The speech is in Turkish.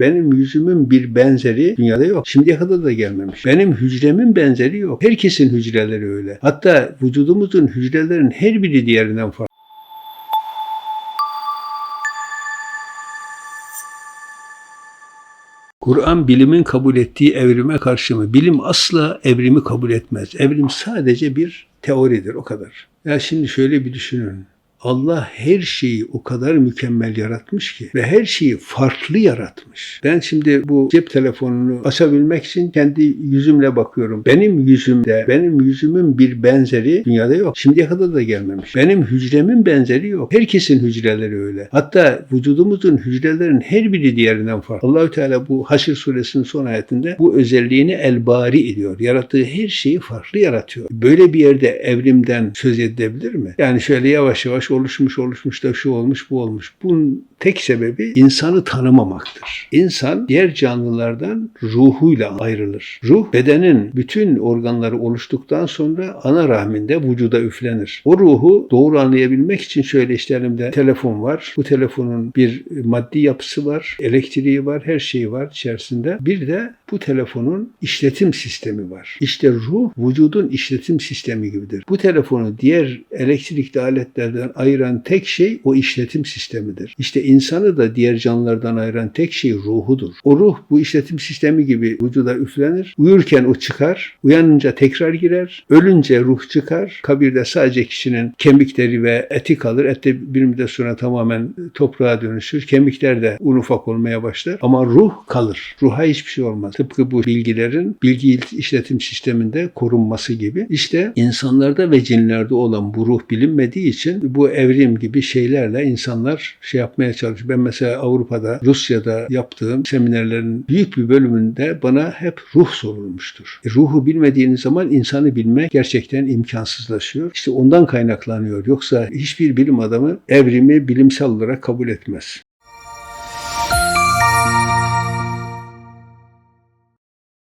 Benim yüzümün bir benzeri dünyada yok. Şimdiye kadar da gelmemiş. Benim hücremin benzeri yok. Herkesin hücreleri öyle. Hatta vücudumuzun hücrelerin her biri diğerinden farklı. Kur'an bilimin kabul ettiği evrime karşı mı? Bilim asla evrimi kabul etmez. Evrim sadece bir teoridir o kadar. Ya şimdi şöyle bir düşünün. Allah her şeyi o kadar mükemmel yaratmış ki ve her şeyi farklı yaratmış. Ben şimdi bu cep telefonunu açabilmek için kendi yüzümle bakıyorum. Benim yüzümde, benim yüzümün bir benzeri dünyada yok. Şimdiye kadar da gelmemiş. Benim hücremin benzeri yok. Herkesin hücreleri öyle. Hatta vücudumuzun hücrelerin her biri diğerinden farklı. Allahü Teala bu Haşr suresinin son ayetinde bu özelliğini elbari ediyor. Yarattığı her şeyi farklı yaratıyor. Böyle bir yerde evrimden söz edilebilir mi? Yani şöyle yavaş yavaş oluşmuş oluşmuş da şu olmuş bu olmuş. Bunun tek sebebi insanı tanımamaktır. İnsan diğer canlılardan ruhuyla ayrılır. Ruh bedenin bütün organları oluştuktan sonra ana rahminde vücuda üflenir. O ruhu doğru anlayabilmek için şöyle işte elimde telefon var. Bu telefonun bir maddi yapısı var, elektriği var, her şeyi var içerisinde. Bir de bu telefonun işletim sistemi var. İşte ruh vücudun işletim sistemi gibidir. Bu telefonu diğer elektrikli aletlerden ayıran tek şey o işletim sistemidir. İşte insanı da diğer canlılardan ayıran tek şey ruhudur. O ruh bu işletim sistemi gibi vücuda üflenir. Uyurken o çıkar. Uyanınca tekrar girer. Ölünce ruh çıkar. Kabirde sadece kişinin kemikleri ve eti kalır. Et de bir müddet sonra tamamen toprağa dönüşür. Kemikler de un ufak olmaya başlar. Ama ruh kalır. Ruha hiçbir şey olmaz. Tıpkı bu bilgilerin bilgi işletim sisteminde korunması gibi. İşte insanlarda ve cinlerde olan bu ruh bilinmediği için bu evrim gibi şeylerle insanlar şey yapmaya çalışıyor. Ben mesela Avrupa'da, Rusya'da yaptığım seminerlerin büyük bir bölümünde bana hep ruh sorulmuştur. E, ruhu bilmediğiniz zaman insanı bilmek gerçekten imkansızlaşıyor. İşte ondan kaynaklanıyor. Yoksa hiçbir bilim adamı evrimi bilimsel olarak kabul etmez.